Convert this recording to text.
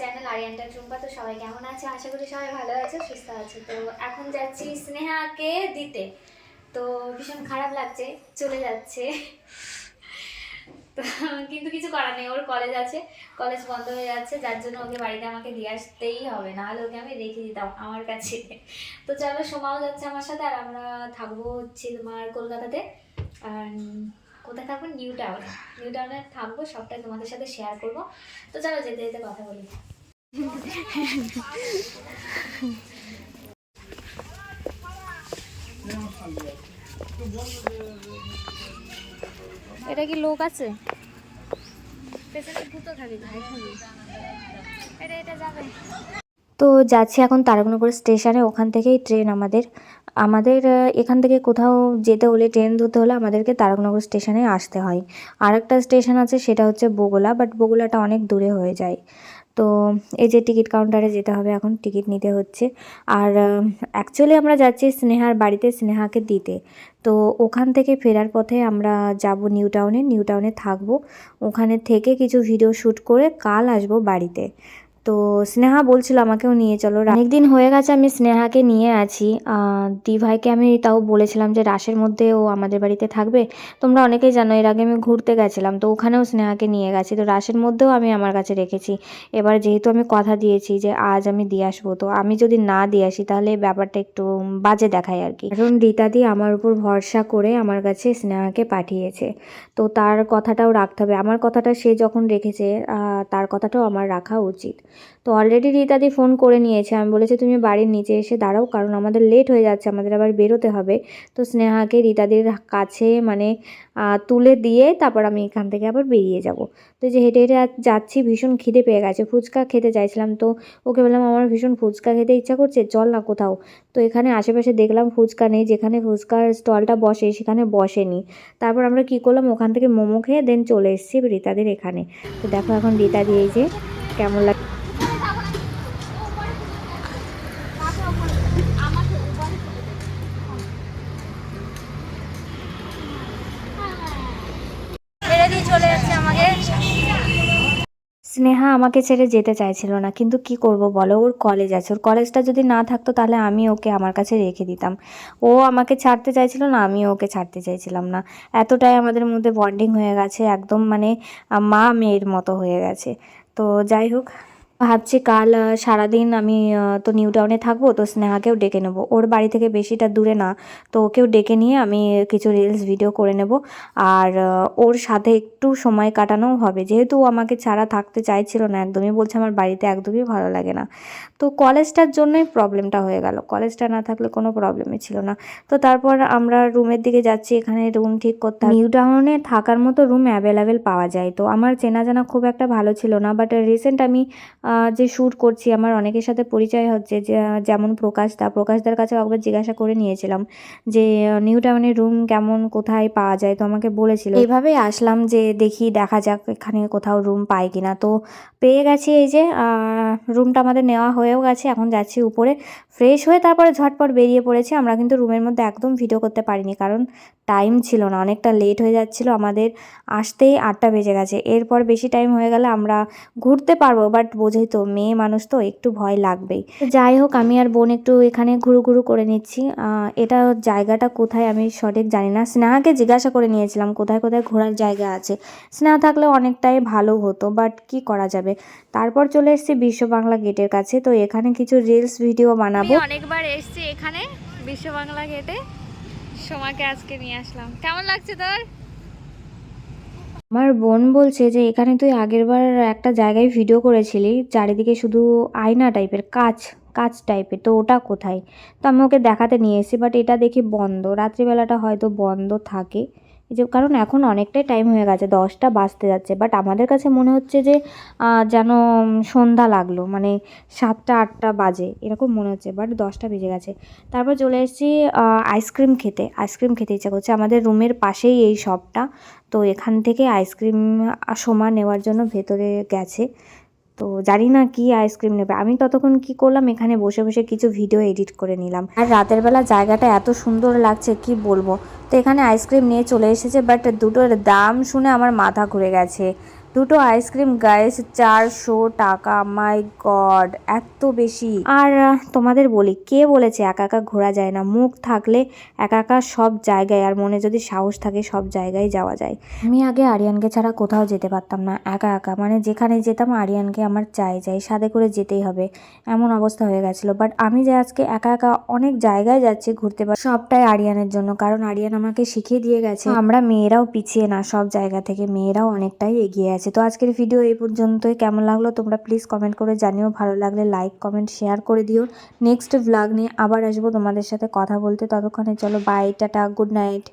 Channel আরিয়ান্টা সবাই কেমন আছে? আশা করি সবাই ভালো আছে, সুস্থ আছে। তো এখন যাচ্ছি স্নেহাকে দিতে। তো ভীষণ খারাপ লাগছে, চলে যাচ্ছে। কিন্তু কিছু করার নেই, ওর কলেজ আছে কলেজ বন্ধ হয়ে যাচ্ছে, যার জন্য ওকে বাড়িতে আমাকে দিয়ে আসতেই হবে, নাহলে ওকে আমি রেখে দিতাম আমার কাছে। তো চলো, সোমাও যাচ্ছে আমার সাথে, আর আমরা থাকব হচ্ছে তোমার কলকাতাতে। আর কোথায় থাকব? নিউ টাউন নিউ টাউনে থাকব সবটাই তোমাদের সাথে শেয়ার করব। তো চলো, যেতে যেতে কথা বলি। এটা কি লোক আছে? তো যাচ্ছি এখন তারকনগর স্টেশনে, ওখান থেকেই ট্রেন আমাদের। আমাদের এখান থেকে কোথাও যেতে হলে, ট্রেন ধরতে হলে আমাদেরকে তারকনগর স্টেশনে আসতে হয়। আর একটা স্টেশন আছে, সেটা হচ্ছে বগুলা, বাট বগুলাটা অনেক দূরে হয়ে যায়। তো এই যে টিকিট কাউন্টারে যেতে হবে, এখন টিকিট নিতে হচ্ছে। আর অ্যাকচুয়ালি আমরা যাচ্ছি স্নেহার বাড়িতে স্নেহাকে দিতে। তো ওখান থেকে ফেরার পথে আমরা যাব নিউ টাউনে নিউ টাউনে থাকব। ওখানে থেকে কিছু ভিডিও শ্যুট করে কাল আসব বাড়িতে। তো স্নেহা বলছিল আমাকেও নিয়ে চলো। অনেকদিন হয়ে গেছে আমি স্নেহাকে নিয়ে আছি। আহ, দিভাইকে আমি তাও বলেছিলাম যে রাসের মধ্যে ও আমাদের বাড়িতে থাকবে। তোমরা অনেকেই জানো এর আগে আমি ঘুরতে গেছিলাম তো ওখানেও স্নেহাকে নিয়ে গেছি। তো রাসের মধ্যেও আমি আমার কাছে রেখেছি। এবার যেহেতু আমি কথা দিয়েছি যে আজ আমি দিয়ে আসব তো আমি যদি না দিয়ে আসি তাহলে ব্যাপারটা একটু বাজে দেখায় আর কি। কারণ রীতাদি আমার উপর ভরসা করে আমার কাছে স্নেহাকে পাঠিয়েছে। তো তার কথাটাও রাখতে হবে। আমার কথাটা সে যখন রেখেছে তার কথাটাও আমার রাখা উচিত। তো অলরেডি রীতাদি ফোন করে নিয়েছে। আমি বলেছি, তুমি বাড়ির নিচে এসে দাঁড়াও, কারণ আমাদের লেট হয়ে যাচ্ছে, আমাদের আবার বেরোতে হবে। তো স্নেহাকে রীতাদির কাছে মানে তুলে দিয়ে তারপর আমি এখান থেকে আবার বেরিয়ে যাব। তো যে হেঁটে হেঁটে যাচ্ছি, ভীষণ খিদে পেয়ে গেছে। ফুচকা খেতে চাইছিলাম তো ওকে বললাম, আমার ভীষণ ফুচকা খেতে ইচ্ছা করছে, চল না কোথাও। তো এখানে আশেপাশে দেখলাম ফুচকা নেই, যেখানে ফুচকার স্টলটা বসে, সেখানে বসেনি। তারপর আমরা কি করলাম, ওখান থেকে মোমো খেয়ে দেন চলে এসেছি রীতাদের এখানে। তো দেখো এখন রীতাদি এই যে কেমন লাগে স্নেহা আমাকে ছেড়ে যেতে চাইছিল না, কিন্তু কি করব বলো? ওর কলেজ আছে। ওর কলেজটা যদি না থাকতো তাহলে আমি ওকে আমার কাছে রেখে দিতাম। ও আমাকে ছাড়তে চাইছিল না আমি ওকে ছাড়তে চাইছিলাম না। এতটাই আমাদের মধ্যে বন্ডিং হয়ে গেছে, একদম মানে মা মেয়ের মতো হয়ে গেছে। তো যাই হোক ভাবছি কাল সারাদিন আমি তো নিউ টাউনে থাকব, তো স্নেহাকেও ডেকে নেব। ওর বাড়ি থেকে বেশিটা দূরে না, তো ওকেও ডেকে নিয়ে আমি কিছু রিলস ভিডিও করে নেব। আর ওর সাথে একটু সময় কাটানোও হবে। যেহেতু ও আমাকে ছাড়া থাকতে চাইছিল না, একদমই বলছে আমার বাড়িতে একদমই ভালো লাগে না। তো কলেজটার জন্যই প্রবলেমটা হয়ে গেল। কলেজটা না থাকলে কোনো প্রবলেমই ছিল না। তো তারপর আমরা রুমের দিকে যাচ্ছি, এখানে রুম ঠিক করতে নিউ টাউনে থাকার মতো রুম অ্যাভেলেবেল পাওয়া যায়। তো আমার চেনা জানা খুব একটা ভালো ছিল না বাট রিসেন্ট আমি যে শ্যুট করছি, আমার অনেকের সাথে পরিচয় হচ্ছে যেমন প্রকাশদা প্রকাশদার কাছে একবার জিজ্ঞাসা করে নিয়েছিলাম যে নিউ টাউনের রুম কেমন, কোথায় পাওয়া যায়? তো আমাকে বলেছিল এইভাবেই আসলাম যে, দেখি, দেখা যাক এখানে কোথাও রুম পাই কিনা। তো পেয়ে গেছি এই যে রুমটা আমাদের নেওয়া হয়েও গেছে, এখন যাচ্ছি উপরে। ফ্রেশ হয়ে তারপরে ঝটপট বেরিয়ে পড়েছি। আমরা কিন্তু রুমের মধ্যে একদম ভিডিও করতে পারিনি, কারণ টাইম ছিল না, অনেকটা লেট হয়ে যাচ্ছিল। আমাদের আসতেই আটটা বেজে গেছে। এরপর বেশি টাইম হয়ে গেলে আমরা ঘুরতে পারব, বাট বোঝোই তো, মেয়ে মানুষ তো একটু ভয় লাগবেই। যাই হোক, আমি আর বোন একটু এখানে ঘুরু ঘুরু করে নিচ্ছি। এটা জায়গাটা কোথায় আমি সঠিক জানি না। স্নেহাকে জিজ্ঞাসা করে নিয়েছিলাম কোথায় কোথায় ঘোরার জায়গা আছে। স্নেহা থাকলে অনেকটাই ভালো হতো, বাট কি করা যাবে? তারপর চলে এসেছি বিশ্ব বাংলা গেটের কাছে। তো এখানে কিছু রিলস, ভিডিও বানাবো। অনেকবার এসেছি এখানে বিশ্ব বাংলা গেটে। সোমাকে আজকে নিয়ে আসলাম। কেমন লাগছে তোর? আমার বোন বলছে যে, এখানে তুই আগেরবার একটা জায়গায় ভিডিও করেছিলি, চারিদিকে শুধু আয়না টাইপের কাচ কাচ টাইপের তো ওটা কোথায়? তো আমি ওকে দেখাতে নিয়ে এসেছি বাট এটা দেখি বন্ধ। রাত্রিবেলাটা হয়তো বন্ধ থাকে। এই যে, কারণ এখন অনেকটাই টাইম হয়ে গেছে, দশটা বাজতে যাচ্ছে বাট আমাদের কাছে মনে হচ্ছে যে যেন সন্ধ্যা লাগল মানে সাতটা, আটটা বাজে, এরকম মনে হচ্ছে বাট দশটা বেজে গেছে। তারপর চলে এসেছি আইসক্রিম খেতে আইসক্রিম খেতে ইচ্ছা করছে, আমাদের রুমের পাশেই এই শপটা তো এখান থেকে আইসক্রিম সোমা নেওয়ার জন্য ভেতরে গেছে। তো জানি না কি আইসক্রিম নেবে। আমি ততক্ষণ কি করলাম, এখানে বসে বসে কিছু ভিডিও এডিট করে নিলাম। আর রাতের বেলা জায়গাটা এত সুন্দর লাগছে, কি বলব? তো এখানে আইসক্রিম নিয়ে চলে এসেছে বাট দুটোর দাম শুনে আমার মাথা ঘুরে গেছে। দুটো আইসক্রিম গাইস, চারশো টাকা মাই গড এত বেশি। আর তোমাদের বলি, কে বলেছে একা একা ঘোরা যায় না? মুখ থাকলে একা একা সব জায়গায়, আর মনে যদি সাহস থাকে সব জায়গায় যাওয়া যায়। আমি আগে আরিয়ানকে ছাড়া কোথাও যেতে পারতাম না, একা একা। মানে যেখানে যেতাম, আরিয়ানকে আমার চাই চাই, সাথে করে যেতেই হবে। এমন অবস্থা হয়ে গেছিল। বাট আমি যে আজকে একা একা অনেক জায়গায় যাচ্ছি, ঘুরতে পারি সবটাই আরিয়ানের জন্য। কারণ আরিয়ান আমাকে শিখিয়ে দিয়ে গেছে, আমরা মেয়েরাও পিছিয়ে না সব জায়গা থেকে। মেয়েরাও অনেকটাই এগিয়ে আছে তো আজকের ভিডিও এই পর্যন্তই। কেমন লাগল তোমরা প্লিজ কমেন্ট করে জানিও। ভালো লাগলে লাইক কমেন্ট শেয়ার করে দিও। নেক্সট ব্লগ নিয়ে আবার আসব তোমাদের সাথে কথা বলতে। ততক্ষণে চলো বাই টাটা গুড নাইট